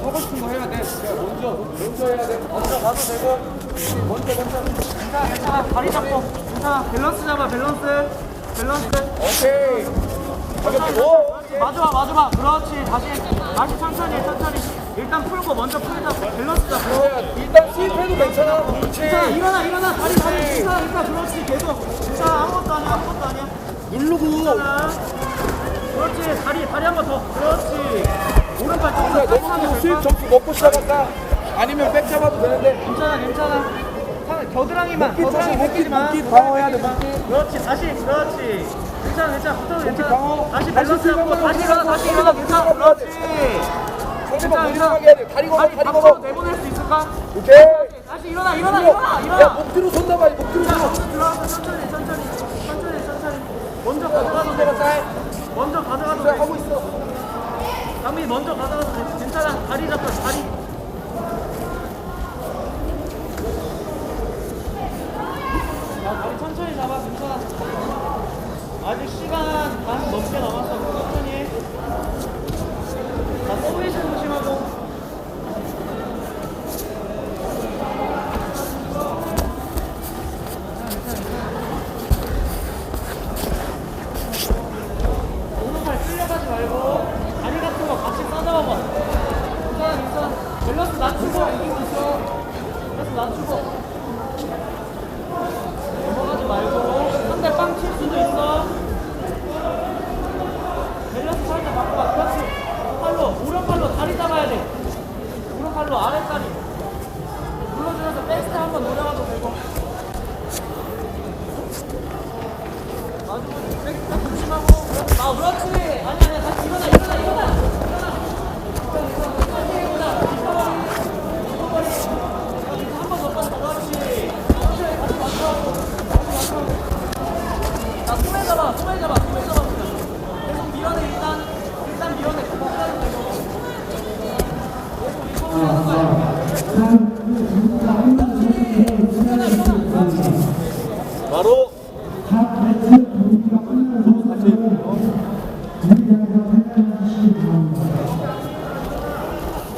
먼저 해야 돼. 먼저 가도 되고. 먼저 먼저. 괜찮아 괜찮아. 다리 잡고. 괜찮아. 밸런스 잡아 밸런스. 밸런스. 오케이. 가볍게. 오. 마주봐 마주봐 그렇지. 다시 다시 천천히 천천히. 일단 풀고 먼저 풀자. 밸런스 잡고. 일단 스윕해도 괜찮아. 그렇지. 자 일어나 일어나. 다리 다리. 괜찮아 괜찮아 그렇지. 계속. 괜찮아. 아무것도 아니야 아무것도 아니야. 누르고. 괜찮아. 그렇지. 다리 다리 한 번 더. 그렇지 될까? 점수 먹고 시작할까? 아니면 백 잡아도 되는데. 괜찮아 괜찮아 사- 겨드랑이만 겨드랑이 뺏기지마 목기 방어해야 돼. 그렇지 다시 그렇지 괜찮아 괜찮아 붙어도 괜찮아 방어. 다시 다시 밸런스 잡고 다시 일어나 다시 일어나 괜찮아 그렇지 상대방 일어나게 해야 돼. 다리 걸어, 다리 걸어. 내보낼 수 있을까? 오케이. 다시 일어나 일어나 일어나 야, 일어나 목 뒤로 손 나봐. 목 뒤로 자 손. 먼저 들어가서 천천히 천천히 천천히 천천히 먼저 가져가도 돼 먼저 가져가도 돼 하고 있어. 강민이 먼저 가져가도 돼 괜찮아 다리 잡혀 다리. 자 다리 천천히 잡아 괜찮아. 아직 시간 반 넘게 남았어 천천히 해. 자 서브웨이션 조심하고 오른팔 끌려가지 말고 다리 같은 거 같이 싸잡아봐 괜찮아 괜찮아 밸런스 낮추고 이기고 있어 밸런스 낮추고 넘어가지 말고 상대 빵 칠 수도 있어 밸런스 살짝 바꿔봐 그렇지 팔로 오른팔로 다리 잡아야 돼 오른팔로 아랫다리. 눌러주면서 백스텝 한번 노려가도 되고. 마주보고 백스텝 조심하고. 아 그렇지 바로.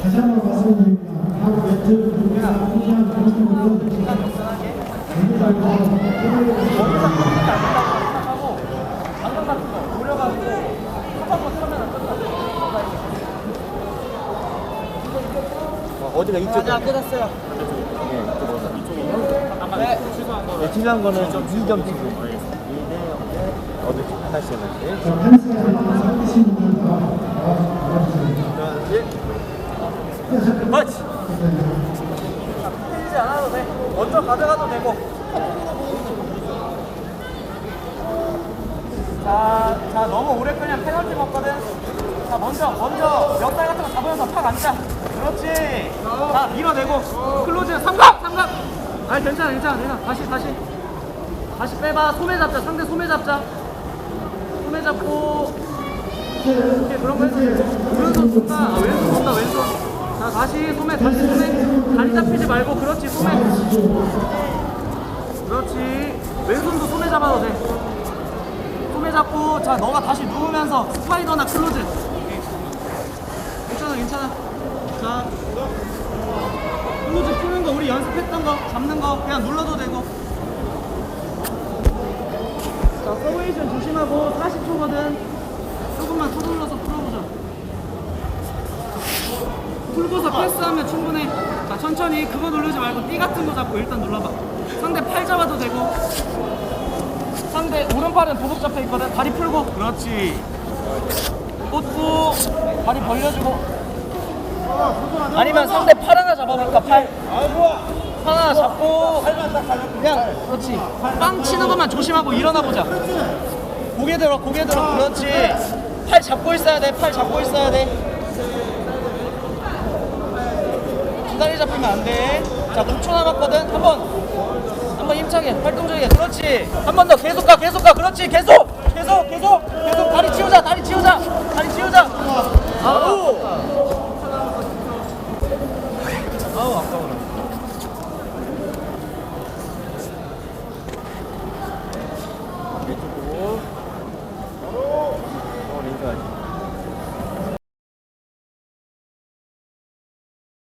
다시 한번 말씀드립니다. 각 매트 우리가 소개한 방송으로 하고 방금 같은 거 노려가지고 한번더 쓰면 안 된다 어디가 이쪽? 자 끝났어요 네, 중요한 거는 2점 치고. 어디 다시 해놨지? 자, 펜스에 한번 상기신 분들과 그렇지 틀리지 않아도 돼 먼저 가져가도 되고 자, 자 너무 오래 끄면 페널티 먹거든 자 먼저 먼저 멱살 같은 거 잡으면서 팍 앉아 그렇지. 자 밀어내고 클로즈 삼각! 삼각! 아니 괜찮아 괜찮아 괜찮아. 다시 다시. 다시 빼봐. 소매 잡자. 상대 소매 잡자. 소매 잡고. 오케이 그런 거 되고 오른손 쏜다. 아, 왼손 쏜다 왼손. 자 다시 소매 다시 소매. 다리 잡히지 말고. 그렇지 소매. 그렇지. 왼손도 소매 잡아도 돼. 소매 잡고. 자 너가 다시 누우면서 스파이더나 클로즈. 괜찮아 괜찮아 자 클로즈 푸는 거 우리 연습했던 거 잡는 거 그냥 눌러도 되고. 자 서웨이션 조심하고 40초거든. 조금만 서둘러서 풀어보자. 풀고서 패스하면 충분해. 자 천천히 그거 누르지 말고 띠 같은 거 잡고 일단 눌러봐. 상대 팔 잡아도 되고. 상대 오른팔은 도복 잡혀 있거든. 다리 풀고. 그렇지. 꽂고 다리 벌려주고 아니면 상대 팔 하나 잡아볼까 팔? 하나 잡고 그냥 그렇지. 빵 치는 것만 조심하고 일어나 보자. 고개 들어 고개 들어. 그렇지. 팔 잡고 있어야 돼팔 잡고 있어야 돼. 기다리 잡히면 안돼자 9초 남았거든. 한번. 한번 힘차게 활동적이게. 그렇지. 한 번 더. 계속 가 계속 가. 그렇지. 계속